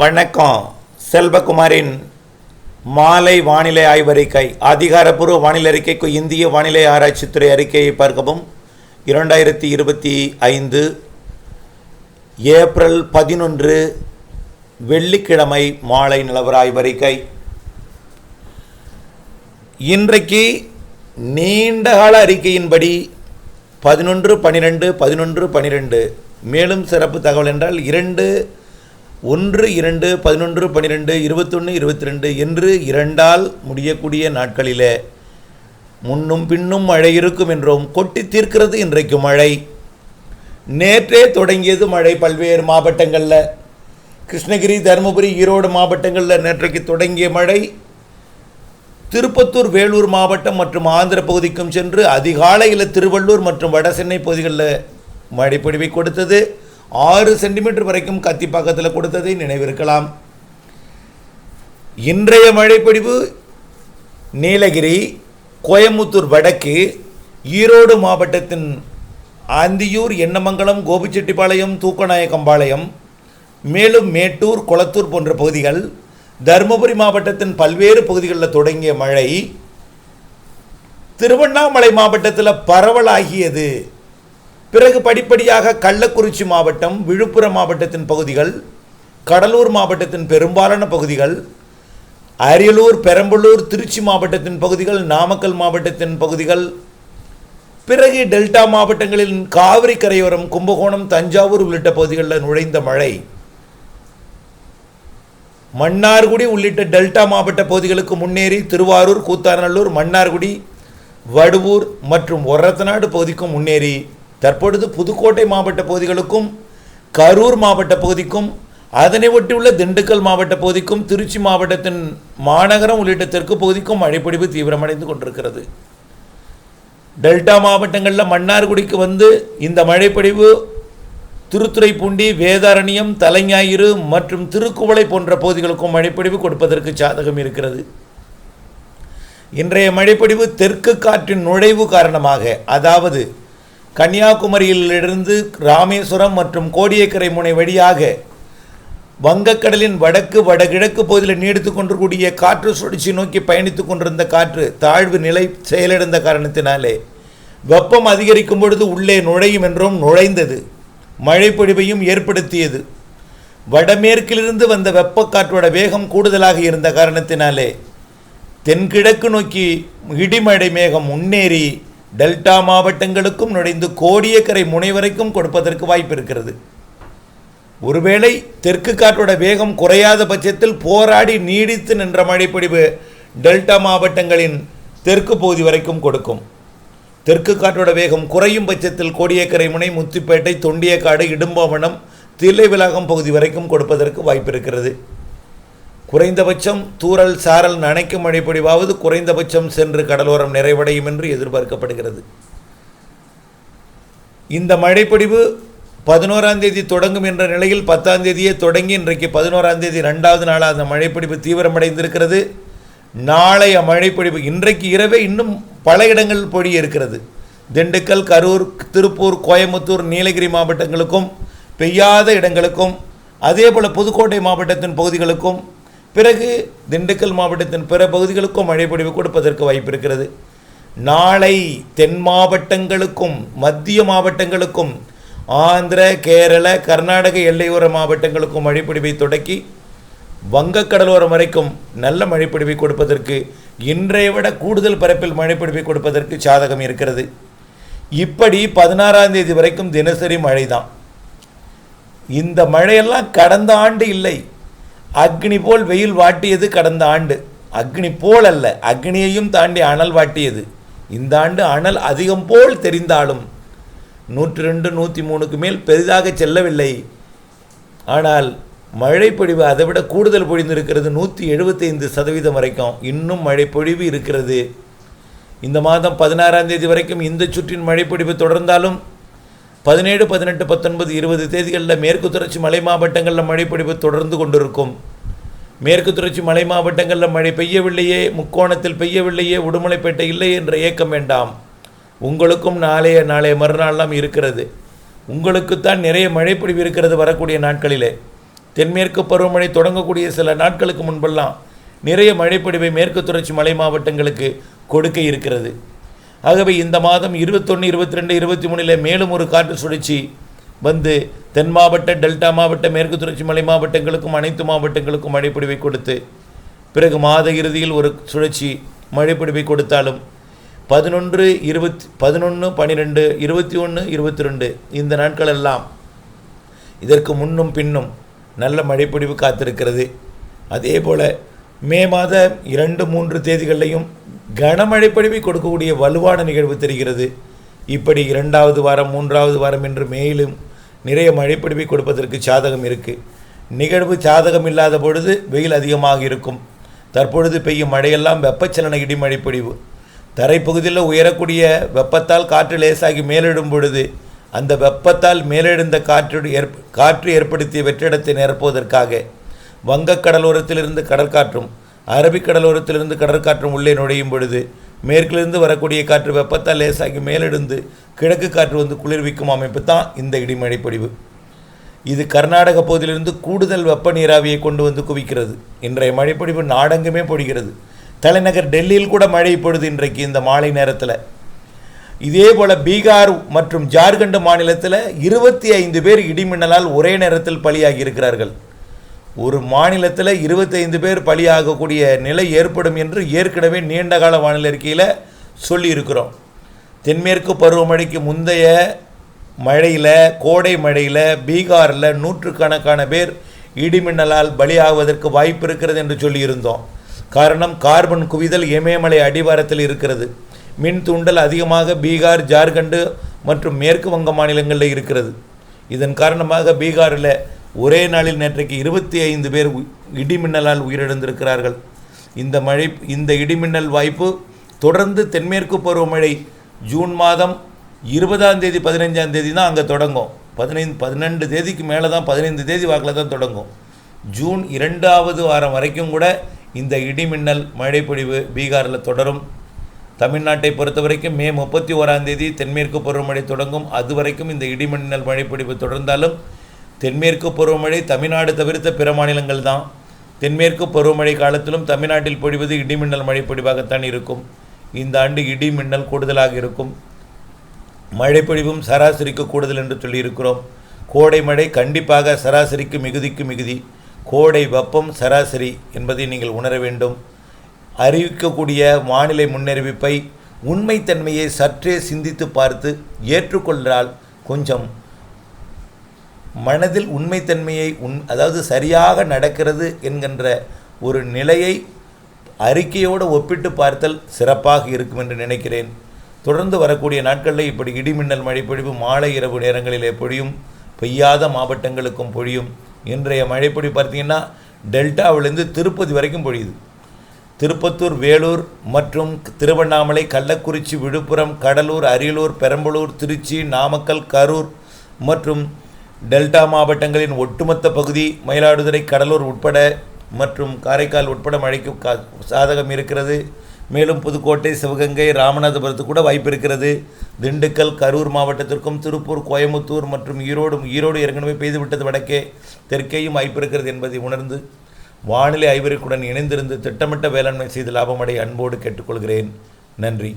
வணக்கம். செல்வகுமாரின் மாலை வானிலை ஆய்வறிக்கை அதிகாரப்பூர்வ வானிலை அறிக்கைக்கு இந்திய வானிலை ஆராய்ச்சித்துறை அறிக்கையை பார்க்கவும். இரண்டாயிரத்தி இருபத்தி ஐந்து ஏப்ரல் பதினொன்று வெள்ளிக்கிழமை மாலை நிலவர ஆய்வறிக்கை. இன்றைக்கு நீண்டகால அறிக்கையின்படி பதினொன்று பன்னிரெண்டு பதினொன்று பன்னிரெண்டு மேலும் சிறப்பு தகவல் என்றால் இரண்டு ஒன்று இரண்டு பதினொன்று பன்னிரெண்டு இருபத்தொன்று இருபத்தி ரெண்டு என்று இரண்டால் முடியக்கூடிய நாட்களிலே முன்னும் பின்னும் மழை இருக்கும் என்றும் கொட்டி தீர்க்கிறது இன்றைக்கு மழை. நேற்றே தொடங்கியது மழை பல்வேறு மாவட்டங்களில். கிருஷ்ணகிரி தருமபுரி ஈரோடு மாவட்டங்களில் நேற்றைக்கு தொடங்கிய மழை. திருப்பத்தூர் வேலூர் மாவட்டம் மற்றும் ஆந்திர பகுதிக்கும் சென்று அதிகாலையில் திருவள்ளூர் மற்றும் வடசென்னை பகுதிகளில் மழைப்பொடிவை கொடுத்தது. ஆறு சென்டிமீட்டர் வரைக்கும் கத்திப்பாக்கத்தில் கொடுத்ததை நினைவிருக்கலாம். இன்றைய மழைப்பொழிவு நீலகிரி கோயமுத்தூர் வடக்கு ஈரோடு மாவட்டத்தின் ஆந்தியூர் எண்ணமங்கலம் கோபிச்செட்டிப்பாளையம் தூக்கநாயக்கம்பாளையம் மேலும் மேட்டூர் கொளத்தூர் போன்ற பகுதிகள் தருமபுரி மாவட்டத்தின் பல்வேறு பகுதிகளில் தொடங்கிய மழை திருவண்ணாமலை மாவட்டத்தில் பரவலாகியது. பிறகு படிப்படியாக கள்ளக்குறிச்சி மாவட்டம் விழுப்புரம் மாவட்டத்தின் பகுதிகள் கடலூர் மாவட்டத்தின் பெரும்பாலான பகுதிகள் அரியலூர் பெரம்பலூர் திருச்சி மாவட்டத்தின் பகுதிகள் நாமக்கல் மாவட்டத்தின் பகுதிகள் பிறகு டெல்டா மாவட்டங்களில் காவிரி கரையோரம் கும்பகோணம் தஞ்சாவூர் உள்ளிட்ட பகுதிகளில் நுழைந்த மழை. மன்னார்குடி உள்ளிட்ட டெல்டா மாவட்ட பகுதிகளுக்கு முன்னேறி திருவாரூர் கூத்தாநல்லூர் மன்னார்குடி வடுவூர் மற்றும் ஒரத்தநாடு பகுதிக்கும் முன்னேறி தற்பொழுது புதுக்கோட்டை மாவட்ட பகுதிகளுக்கும் கரூர் மாவட்ட பகுதிக்கும் அதனை ஒட்டியுள்ள திண்டுக்கல் மாவட்ட பகுதிக்கும் திருச்சி மாவட்டத்தின் மாநகரம் உள்ளிட்ட தெற்கு பகுதிக்கும் மழைப்பொழிவு தீவிரமடைந்து கொண்டிருக்கிறது. டெல்டா மாவட்டங்களில் மன்னார்குடிக்கு வந்து இந்த மழைப்பொழிவு திருத்துறைப்பூண்டி வேதாரண்யம் தலைஞாயிறு மற்றும் திருக்குவளை போன்ற பகுதிகளுக்கும் மழைப்பொழிவு கொடுப்பதற்கு சாதகம் இருக்கிறது. இன்றைய மழைப்பொழிவு தெற்கு காற்றின் நுழைவு காரணமாக அதாவது கன்னியாகுமரியிலிருந்து ராமேஸ்வரம் மற்றும் கோடியக்கரை முனை வழியாக வங்கக்கடலின் வடக்கு வடகிழக்கு பகுதியில் நீடித்து கொண்டிருக்கூடிய காற்று சுழற்சி நோக்கி பயணித்து கொண்டிருந்த காற்று தாழ்வு நிலை செயலிழந்த காரணத்தினாலே வெப்பம் அதிகரிக்கும் பொழுது உள்ளே நுழையும் என்றும் நுழைந்தது. மழைப்பொழிவையும் ஏற்படுத்தியது. வடமேற்கிலிருந்து வந்த வெப்பக்காற்றோட வேகம் கூடுதலாக இருந்த காரணத்தினாலே தென்கிழக்கு நோக்கி இடிமழை மேகம் முன்னேறி டெல்டா மாவட்டங்களுக்கும் நுழைந்து கோடியக்கரை முனை வரைக்கும் கொடுப்பதற்கு வாய்ப்பு இருக்கிறது. ஒருவேளை தெற்கு காற்றோட வேகம் குறையாத பட்சத்தில் போராடி நீடித்து நின்ற மழைப்பொழிவு டெல்டா மாவட்டங்களின் தெற்கு பகுதி வரைக்கும் கொடுக்கும். தெற்கு காற்றோட வேகம் குறையும் பட்சத்தில் கோடியக்கரை முனை முத்துப்பேட்டை தொண்டியக்காடு இடும்பவனம் தில்லைவிலாகம் பகுதி வரைக்கும் கொடுப்பதற்கு வாய்ப்பு இருக்கிறது. குறைந்தபட்சம் தூரல் சாரல் நனைக்கும் மழைப்பொழிவாவது குறைந்தபட்சம் சென்று கடலோரம் நிறைவடையும் என்று எதிர்பார்க்கப்படுகிறது. இந்த மழைப்பொழிவு பதினோராம் தேதி தொடங்கும் என்ற நிலையில் பத்தாம் தேதியே தொடங்கி இன்றைக்கு பதினோராம் தேதி ரெண்டாவது நாளாக அந்த மழைப்பிடிப்பு தீவிரமடைந்திருக்கிறது. நாளைய மழைப்பொழிவு இன்றைக்கு இரவே இன்னும் பல இடங்களில் பொழிய இருக்கிறது திண்டுக்கல் கரூர் திருப்பூர் கோயம்புத்தூர் நீலகிரி மாவட்டங்களுக்கும் பெய்யாத இடங்களுக்கும் அதே போல் புதுக்கோட்டை மாவட்டத்தின் பகுதிகளுக்கும் பிறகு திண்டுக்கல் மாவட்டத்தின் பிற பகுதிகளுக்கும் மழைப்பொழிவு கொடுப்பதற்கு வாய்ப்பு இருக்கிறது நாளை தென் மாவட்டங்களுக்கும் மத்திய மாவட்டங்களுக்கும் ஆந்திர கேரள கர்நாடக எல்லையோர மாவட்டங்களுக்கும் மழைப்பிடிவை தொடக்கி வங்கக்கடலோரம் வரைக்கும் நல்ல மழைப்பிடிவை கொடுப்பதற்கு இன்றைய விட கூடுதல் பரப்பில் மழைப்பிடிவை கொடுப்பதற்கு சாதகம் இருக்கிறது. இப்படி பதினாறாம் தேதி வரைக்கும் தினசரி மழை தான் இந்த மழையெல்லாம் கடந்த ஆண்டு இல்லை. அக்னி போல் வெயில் வாட்டியது கடந்த ஆண்டு. அக்னி போல் அல்ல அக்னியையும் தாண்டி அனல் வாட்டியது. இந்த ஆண்டு அனல் அதிகம் போல் தெரிந்தாலும் நூற்றி ரெண்டு நூற்றி மூணுக்கு மேல் பெரிதாக செல்லவில்லை. ஆனால் மழை பொழிவு அதை விட கூடுதல் பொழிந்திருக்கிறது நூற்றி எழுபத்தைந்து சதவீதம் வரைக்கும். இன்னும் மழை பொழிவு இருக்கிறது. இந்த மாதம் பதினாறாம் தேதி வரைக்கும் இந்த சுற்றின் மழைப்பொழிவு தொடர்ந்தாலும் பதினேழு பதினெட்டு பத்தொன்பது இருபது தேதிகளில் மேற்கு தொடர்ச்சி மலை மாவட்டங்களில் மழைப்பொழிவு தொடர்ந்து கொண்டிருக்கும். மேற்கு தொடர்ச்சி மலை மாவட்டங்களில் மழை பெய்யவில்லையே முக்கோணத்தில் பெய்யவில்லையே உடுமலைப்பேட்டை இல்லை என்ற ஏக்கம் வேண்டாம். உங்களுக்கும் நாளைய நாளைய மறுநாள்லாம் இருக்கிறது. உங்களுக்குத்தான் நிறைய மழைப்பொழிவு இருக்கிறது வரக்கூடிய நாட்களிலே. தென்மேற்கு பருவமழை தொடங்கக்கூடிய சில நாட்களுக்கு முன்பெல்லாம் நிறைய மழைப்பொழிவை மேற்கு தொடர்ச்சி மலை மாவட்டங்களுக்கு கொடுக்க இருக்கிறது. ஆகவே இந்த மாதம் இருபத்தொன்று இருபத்தி ரெண்டு இருபத்தி மூணில் மேலும் ஒரு காற்று சுழற்சி வந்து தென் மாவட்ட டெல்டா மாவட்ட மேற்கு தொடர்ச்சி மலை மாவட்டங்களுக்கும் அனைத்து மாவட்டங்களுக்கும் மழைப்பொழிவை கொடுத்து பிறகு மாத இறுதியில் ஒரு சுழற்சி மழைப்பொழிவை கொடுத்தாலும் பதினொன்று இருபத்தி பதினொன்று பன்னிரெண்டு இருபத்தி ஒன்று இருபத்தி ரெண்டு இந்த நாட்கள் எல்லாம் இதற்கு முன்னும் பின்னும் நல்ல மழைப்பொழிவு காத்திருக்கிறது. அதே போல் மே மாத இரண்டு மூன்று தேதிகளிலையும் கனமழை பொழிவை கொடுக்கக்கூடிய வலுவான நிகழ்வு தெரிகிறது. இப்படி இரண்டாவது வாரம் மூன்றாவது வாரம் என்று மேலும் நிறைய மழைப்பொழிவை கொடுப்பதற்கு சாதகம் இருக்குது நிகழ்வு சாதகம் இல்லாத பொழுது வெயில் அதிகமாக இருக்கும். தற்பொழுது பெய்யும் மழையெல்லாம் வெப்பச்சலன இடிமழை பொழிவு. தரைப்பகுதியில் உயரக்கூடிய வெப்பத்தால் காற்று லேசாகி மேலிடும் பொழுது அந்த வெப்பத்தால் மேலெழுந்த காற்று ஏற்ப காற்று ஏற்படுத்திய வெற்றிடத்தை நிரப்புவதற்காக வங்கக் கடலோரத்திலிருந்து கடற்காற்றும் அரபிக் கடலோரத்திலிருந்து கடற்காற்றும் உள்ளே நுழையும் பொழுது மேற்கிலிருந்து வரக்கூடிய காற்று வெப்பத்தால் லேசாகி மேலெடுந்து கிழக்கு காற்று வந்து குளிர்விக்கும் அமைப்பு தான் இந்த இடிமழை பொழிவு இது கர்நாடக பகுதியிலிருந்து கூடுதல் வெப்ப நீராவியை கொண்டு வந்து குவிக்கிறது. இன்றைய மழைப்பொழிவு நாடெங்குமே பொழிகிறது தலைநகர் டெல்லியில் கூட மழை பொழுது இன்றைக்கு இந்த மாலை நேரத்தில். இதே போல் பீகார் மற்றும் ஜார்க்கண்ட் மாநிலத்தில் இருபத்தி ஐந்து பேர் இடிமின்னலால் ஒரே நேரத்தில் பலியாகி இருக்கிறார்கள். ஒரு மாநிலத்தில் இருபத்தைந்து பேர் பலியாகக்கூடிய நிலை ஏற்படும் என்று ஏற்கனவே நீண்டகால வானிலை அறிக்கையில் சொல்லியிருக்கிறோம். தென்மேற்கு பருவமழைக்கு முந்தைய மழையில் கோடை மழையில் பீகாரில் நூற்றுக்கணக்கான பேர் இடிமின்னலால் பலியாகுவதற்கு வாய்ப்பு இருக்கிறது என்று சொல்லியிருந்தோம். காரணம் கார்பன் குவிதல் இமயமலை அடிவாரத்தில் இருக்கிறது. மின் தூண்டல் அதிகமாக பீகார் ஜார்க்கண்டு மற்றும் மேற்கு வங்க மாநிலங்களில் இருக்கிறது. இதன் காரணமாக பீகாரில் ஒரே நாளில் நேற்றைக்கு இருபத்தி ஐந்து பேர் உ- இடிமின்னலால் உயிரிழந்திருக்கிறார்கள். இந்த மழை இந்த இடிமின்னல் வாய்ப்பு தொடர்ந்து தென்மேற்கு பருவமழை ஜூன் மாதம் இருபதாம் தேதி பதினைஞ்சாம் தேதி தான் அங்கே தொடங்கும். பதினைந்து பதினெண்டு தேதிக்கு மேலே தான் பதினைந்து தேதி வாக்கில் தான் தொடங்கும். ஜூன் இரண்டாவது வாரம் வரைக்கும் கூட இந்த இடிமின்னல் மழைப்பொழிவு பீகாரில் தொடரும். தமிழ்நாட்டை பொறுத்த வரைக்கும் மே முப்பத்தி ஓராந்தேதி தென்மேற்கு பருவமழை தொடங்கும். அது வரைக்கும் இந்த இடிமின்னல் மழைப்பொழிவு தொடர்ந்தாலும் தென்மேற்கு பருவமழை தமிழ்நாடு தவிர்த்த பிற மாநிலங்கள் தான் தென்மேற்கு பருவமழை காலத்திலும் தமிழ்நாட்டில் பொழிவது இடிமின்னல் மழைப்பொழிவாகத்தான் இருக்கும். இந்த ஆண்டு இடிமின்னல் கூடுதலாக இருக்கும். மழைப்பொழிவும் சராசரிக்கு கூடுதல் என்று சொல்லியிருக்கிறோம். கோடை மழை கண்டிப்பாக சராசரிக்கு மிகுதிக்கு மிகுதி. கோடை வெப்பம் சராசரி என்பதை நீங்கள் உணர வேண்டும். அறிவிக்கக்கூடிய வானிலை முன்னறிவிப்பை உண்மைத்தன்மையை சற்றே சிந்தித்து பார்த்து ஏற்றுக்கொண்டால் கொஞ்சம் மனதில் உண்மைத்தன்மையை உண் அதாவது சரியாக நடக்கிறது என்கின்ற ஒரு நிலையை அறிக்கையோடு ஒப்பிட்டு பார்த்தல் சிறப்பாக இருக்கும் என்று நினைக்கிறேன். தொடர்ந்து வரக்கூடிய நாட்களில் இப்படி இடிமின்னல் மழைப்பொழிவு மாலை இரவு நேரங்களிலே பொழியும் பெய்யாத மாவட்டங்களுக்கும் பொழியும். இன்றைய மழைப்பொழிவு பார்த்தீங்கன்னா டெல்டாவிலேருந்து திருப்பதி வரைக்கும் பொழியுது. திருப்பத்தூர் வேலூர் மற்றும் திருவண்ணாமலை கள்ளக்குறிச்சி விழுப்புரம் கடலூர் அரியலூர் பெரம்பலூர் திருச்சி நாமக்கல் கரூர் மற்றும் டெல்டா மாவட்டங்களின் ஒட்டுமொத்த பகுதி மயிலாடுதுறை கடலூர் உட்பட மற்றும் காரைக்கால் உட்பட மழைக்கு கா சாதகம் இருக்கிறது. மேலும் புதுக்கோட்டை சிவகங்கை ராமநாதபுரத்துக்கு கூட வாய்ப்பு இருக்கிறது. திண்டுக்கல் கரூர் மாவட்டத்திற்கும் திருப்பூர் கோயமுத்தூர் மற்றும் ஈரோடு ஈரோடு ஏற்கனவே பெய்துவிட்டது வடக்கே தெற்கேயும் வாய்ப்பு இருக்கிறது என்பதை உணர்ந்து வானிலை ஐவருக்குடன் இணைந்திருந்து திட்டமிட்ட வேளாண்மை செய்து லாபமடைய அன்போடு கேட்டுக்கொள்கிறேன். நன்றி.